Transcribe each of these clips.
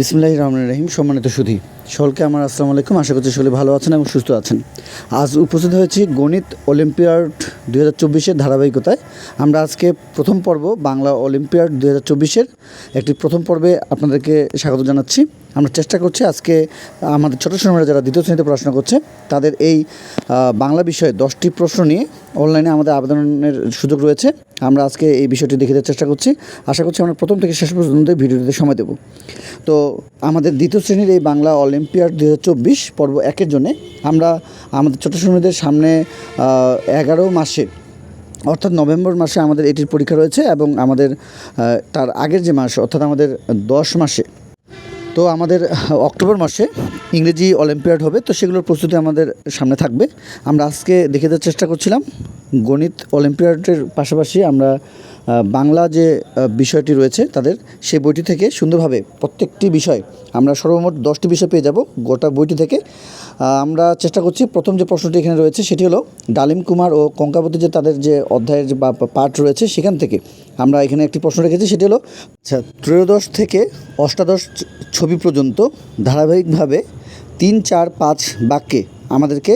বিসমুল্লাহ রহমান রহিম, সম্মানিত সুধী। সকলকে আমার আসসালামু আলাইকুম। আশা করছি সকলে ভালো আছেন এবং সুস্থ আছেন। আজ উপস্থিত হয়েছি গণিত অলিম্পিয়াড দু হাজার চব্বিশের ধারাবাহিকতায়। আমরা আজকে প্রথম পর্ব বাংলা অলিম্পিয়াড দু হাজার চব্বিশের। একটি প্রথম পর্বে আপনাদেরকে স্বাগত জানাচ্ছি। আমরা চেষ্টা করছি আজকে আমাদের ছোটো সময়ের যারা দ্বিতীয় শ্রেণীতে পড়াশোনা করছে, তাদের এই বাংলা বিষয়ে দশটি প্রশ্ন নিয়ে অনলাইনে আমাদের আবেদনের সুযোগ রয়েছে। আমরা আজকে এই বিষয়টি দেখে দেওয়ার চেষ্টা করছি। আশা করছি আমরা প্রথম থেকে শেষ পর্যন্ত ভিডিওটিতে সময় দেব। তো আমাদের দ্বিতীয় শ্রেণির এই বাংলা অলিম্পিয়াড দু হাজার চব্বিশ পর্ব একের জন্যে আমরা আমাদের ছোটো শ্রেণীদের সামনে এগারো মাসে, অর্থাৎ নভেম্বর মাসে আমাদের এটির পরীক্ষা রয়েছে এবং আমাদের তার আগের যে মাস, অর্থাৎ আমাদের দশ মাসে তো আমাদের অক্টোবর মাসে ইংরেজি অলিম্পিয়াড হবে, তো সেগুলোর প্রস্তুতি আমাদের সামনে থাকবে। আমরা আজকে দেখে দেওয়ার চেষ্টা করছিলাম, গণিত অলিম্পিয়াডের পাশাপাশি আমরা বাংলা যে বিষয়টি রয়েছে তাদের, সেই বইটি থেকে সুন্দরভাবে প্রত্যেকটি বিষয় আমরা সর্বমোট দশটি বিষয় পেয়ে যাব। গোটা বইটি থেকে আমরা চেষ্টা করছি, প্রথম যে প্রশ্নটি এখানে রয়েছে সেটি হলো, ডালিম কুমার ও কঙ্কাবতী যে তাদের যে অধ্যায়ের যে পাঠ রয়েছে সেখান থেকে আমরা এখানে একটি প্রশ্ন রেখেছি, সেটি হলো আচ্ছা ত্রয়োদশ থেকে অষ্টাদশ ছবি পর্যন্ত ধারাবাহিকভাবে তিন, চার, পাঁচ বাক্যে আমাদেরকে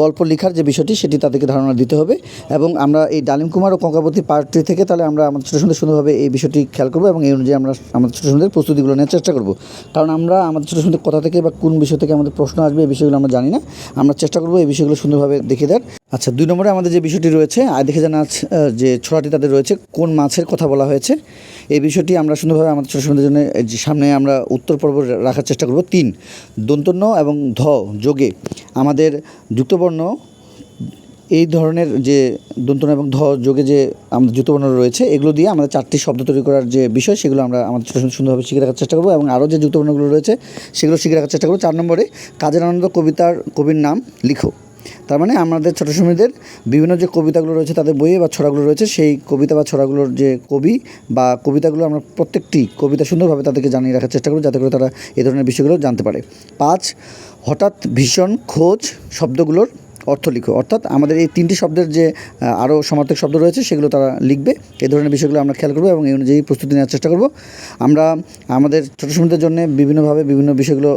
গল্প লেখার যে বিষয়টি, সেটি তাদেরকে ধারণা দিতে হবে। এবং আমরা এই ডালিম কুমার ও কঙ্কাবতী পার্টটি থেকে তাহলে আমরা আমাদের ছোটো সুন্দর সুন্দরভাবে এই বিষয়টি খেয়াল করব এবং এই অনুযায়ী আমরা আমাদের ছোটো সুন্দর প্রস্তুতিগুলো নেওয়ার চেষ্টা করব। কারণ আমরা আমাদের ছোটো সুন্দর কথা থেকে বা কোন বিষয় থেকে আমাদের প্রশ্ন আসবে এই বিষয়গুলো আমরা জানি না। আমরা চেষ্টা করব এই বিষয়গুলো সুন্দরভাবে দেখে দেওয়ার। আচ্ছা দুই নম্বরে আমাদের যে বিষয়টি রয়েছে আর দেখে জানা যে ছড়াটি তাদের রয়েছে, কোন মাছের কথা বলা হয়েছে? এই বিষয়টি আমরা সুন্দরভাবে আমাদের ছোটো সুন্দর জন্য সামনে আমরা উত্তর পর্ব রাখার চেষ্টা করব। তিন, দন্তন্য এবং ধ, যোগে। আমাদের যুক্তবর্ণ এই ধরনের যে দন্তন এবং ধ যোগে যে আমাদের যুক্তবর্ণ রয়েছে, এগুলো দিয়ে আমাদের চারটি শব্দ তৈরি করার যে বিষয়, সেগুলো আমরা আমাদের ছোটো সুন্দরভাবে শিখে রাখার চেষ্টা করব এবং আরও যে যুক্তবর্ণগুলো রয়েছে, সেগুলো শিখে রাখার চেষ্টা করব। চার নম্বরে কাজের আনন্দ কবিতার কবির নাম লিখো। তার মানে আমাদের ছোটো সময়দের বিভিন্ন যে কবিতাগুলো রয়েছে, তাদের বইয়ে বা ছড়াগুলো রয়েছে, সেই কবিতা বা ছড়াগুলোর যে কবি বা কবিতাগুলো আমরা প্রত্যেকটি কবিতা সুন্দরভাবে তাদেরকে জানিয়ে রাখার চেষ্টা করি যাতে করে তারা এ ধরনের বিষয়গুলো জানতে পারে। পাঁচ, হঠাৎ ভীষণ খোঁজ শব্দগুলোর অর্থ লিখো। অর্থাৎ আমাদের এই তিনটি শব্দের যে আরও সমার্থক শব্দ রয়েছে, সেগুলো তারা লিখবে। এই ধরনের বিষয়গুলো আমরা খেয়াল করব এবং এই অনুযায়ী প্রস্তুতি নেওয়ার চেষ্টা করব। আমরা আমাদের ছোটো সময়দের জন্য বিভিন্নভাবে বিভিন্ন বিষয়গুলো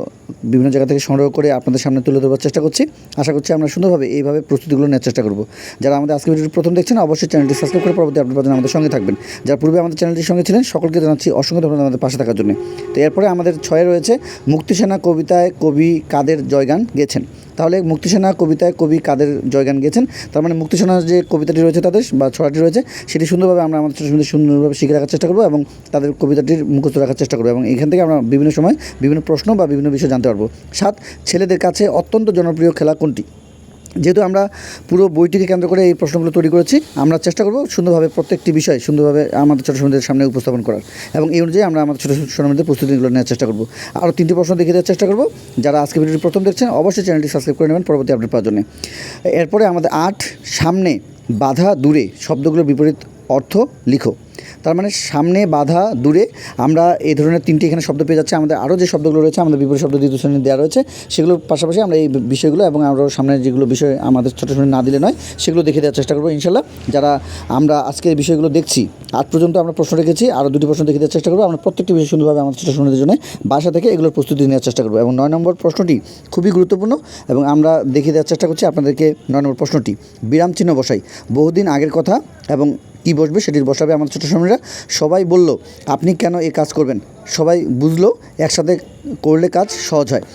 বিভিন্ন জায়গা থেকে সংগ্রহ করে আপনাদের সামনে তুলে ধরবার চেষ্টা করছি। আশা করছি আমরা সুন্দরভাবে এইভাবে প্রস্তুতিগুলো নেওয়ার চেষ্টা করব। যারা আমাদের আজকে ভিডিওটি প্রথম দেখছেন, অবশ্যই চ্যানেলটি সাবস্ক্রাইব করে পরবর্তী জন্য আমাদের সঙ্গে থাকবেন। যারা পূর্বে আমাদের চ্যানেলটির সঙ্গে ছিলেন, সকলকে জানাচ্ছি অসংখ্য ধন্যবাদ আমাদের পাশে থাকার জন্য। তো এরপরে আমাদের ছয়ে রয়েছে মুক্তিসেনা কবিতায় কবি কাদের জয়গান গেছেন তাহলে মুক্তিসেনা কবিতায় কবি কাদের জয়গান গেছেন তার মানে মুক্তিসেনার যে কবিতাটি রয়েছে তাদের বা ছড়াটি রয়েছে, সেটি সুন্দরভাবে আমরা আমাদের ছোটো সুন্দর সুন্দরভাবে শিখে রাখার চেষ্টা করব এবং তাদের কবিতাটির মুখস্থ রাখার চেষ্টা করব এবং এখান থেকে আমরা বিভিন্ন সময় বিভিন্ন প্রশ্ন বা বিভিন্ন বিষয় জানতে পারব। সাত, ছেলেদের কাছে অত্যন্ত জনপ্রিয় খেলা কোনটি? যেহেতু আমরা পুরো বইটিকে কেন্দ্র করে এই প্রশ্নগুলো তৈরি করেছি, আমরা চেষ্টা করব সুন্দরভাবে প্রত্যেকটি বিষয় সুন্দরভাবে আমাদের ছোটো সন্তানদের সামনে উপস্থাপন করার। এবং এই অনুযায়ী আমরা আমাদের ছোটো সন্তানদের প্রস্তুতিগুলো নেওয়ার চেষ্টা করব। আরও তিনটি প্রশ্ন দেখিয়ে দেওয়ার চেষ্টা করব। যারা আজকে ভিডিওটি প্রথম দেখছেন, অবশ্যই চ্যানেলটি সাবস্ক্রাইব করে নেবেন, পরবর্তী আপডেট পাওয়ার জন্য। এরপরে আমাদের আট, সামনে, বাধা দূরে, শব্দগুলোর বিপরীত অর্থ লিখো। তার মানে সামনে বাধা দূরে আমরা এই ধরনের তিনটি এখানে শব্দ পেয়ে যাচ্ছি। আমাদের আরও যে শব্দগুলো রয়েছে, আমাদের বিপরীত শব্দ দ্বিতীয় শ্রেণি দেওয়া রয়েছে, সেগুলোর পাশাপাশি আমরা এই বিষয়গুলো এবং আমরা সামনে যেগুলো বিষয় আমাদের ছোটো শ্রেণি না দিলে নয়, সেগুলো দেখে দেওয়ার চেষ্টা করব ইনশাল্লাহ। যারা আমরা আজকে এই বিষয়গুলো দেখছি, আজ পর্যন্ত আমরা প্রশ্ন রেখেছি, আরও দুটি প্রশ্ন দেখে দেওয়ার চেষ্টা করব। আমরা প্রত্যেকটি বিষয় সুন্দরভাবে আমাদের ছোটো শ্রেণীদের জন্য বাসা থেকে এগুলোর প্রস্তুতি নেওয়ার চেষ্টা করব। এবং নয় নম্বর প্রশ্নটি খুবই গুরুত্বপূর্ণ এবং আমরা দেখিয়ে দেওয়ার চেষ্টা করছি আপনাদেরকে নয় নম্বর প্রশ্নটি। বিরাম চিহ্ন বসাই, বহুদিন আগের কথা এবং কি বসবে সেটি বসাবে আমার ছোটো সময়রা সবাই বলল, আপনি কেন এ কাজ করবেন? সবাই বুঝলো, একসাথে করলে কাজ সহজ হয়।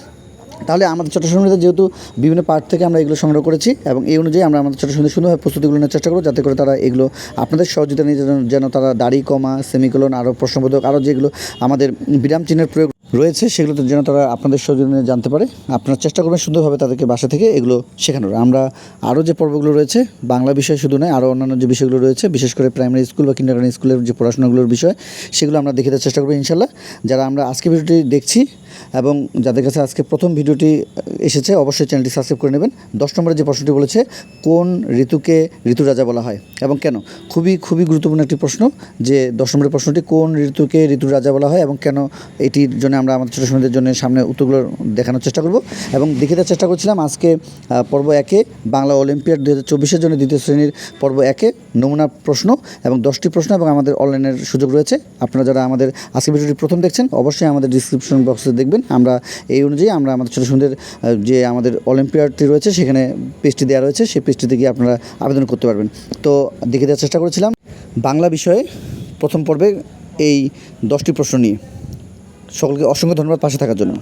তাহলে আমাদের ছোটো সময়রা যেহেতু বিভিন্ন পার্ট থেকে আমরা এগুলো সংগ্রহ করেছি এবং এই অনুযায়ী আমরা আমাদের ছোটো সুন্দর সুন্দরভাবে প্রস্তুতিগুলো নেওয়ার চেষ্টা করব, যাতে করে তারা এগুলো আপনাদের সহযোগিতা নিয়ে যেন তারা দাড়ি, কমা সেমিকোলন আরও প্রশ্নবোধক আরও যেগুলো আমাদের বিরাম চিহ্নের প্রয়োগ রয়েছে, সেগুলোতে যেন তারা আপনাদের সহযোগিতা নিয়ে জানতে পারে। আপনারা চেষ্টা করবেন সুন্দরভাবে তাদেরকে বাসা থেকে এগুলো শেখানোর। আমরা আরও যে পর্বগুলো রয়েছে, বাংলা বিষয় শুধু নয় আরও অন্যান্য যে বিষয়গুলো রয়েছে, বিশেষ করে প্রাইমারি স্কুল বা কিন্ডারগার্টেন স্কুলের যে পড়াশোনাগুলোর বিষয়, সেগুলো আমরা দেখে দেওয়ার চেষ্টা করব ইনশাল্লাহ যারা আমরা আজকে ভিডিওটি দেখছি এবং যাদের কাছে আজকে প্রথম ভিডিওটি এসেছে, অবশ্যই চ্যানেলটি সাবস্ক্রাইব করে নেবেন। দশ নম্বরে যে প্রশ্নটি বলেছে, কোন ঋতুকে ঋতু রাজা বলা হয়? এবং কেন? খুবই খুবই গুরুত্বপূর্ণ একটি প্রশ্ন যে দশ নম্বরের প্রশ্নটি, কোন ঋতুকে ঋতুর রাজা বলা হয় এবং কেন এটির জন্য আমরা আমাদের ছোটো সময়দের জন্য সামনে উত্তরগুলো দেখানোর চেষ্টা করব। এবং দেখে দেওয়ার চেষ্টা করছিলাম, আজকে পর্ব একে, বাংলা অলিম্পিয়াড দু হাজার চব্বিশের জন্য দ্বিতীয় শ্রেণির পর্ব একে। নমুনা প্রশ্ন এবং দশটি প্রশ্ন এবং আমাদের অনলাইনের সুযোগ রয়েছে। আপনারা যারা আমাদের আজকে ভিডিওটি প্রথম দেখছেন, অবশ্যই আমাদের ডিসক্রিপশন বক্সে দেখবেন। আমরা এই অনুযায়ী আমরা আমাদের ছোটো সুন্দর যে আমাদের অলিম্পিয়াডটি রয়েছে, সেখানে পেজটি দেওয়া রয়েছে। সেই পেজটিতে গিয়ে আপনারা আবেদন করতে পারবেন। তো দেখে দেওয়ার চেষ্টা করেছিলাম। বাংলা বিষয়ে প্রথম পর্বে এই দশটি প্রশ্ন নিয়ে। সকলকে অসংখ্য ধন্যবাদ পাশে থাকার জন্য।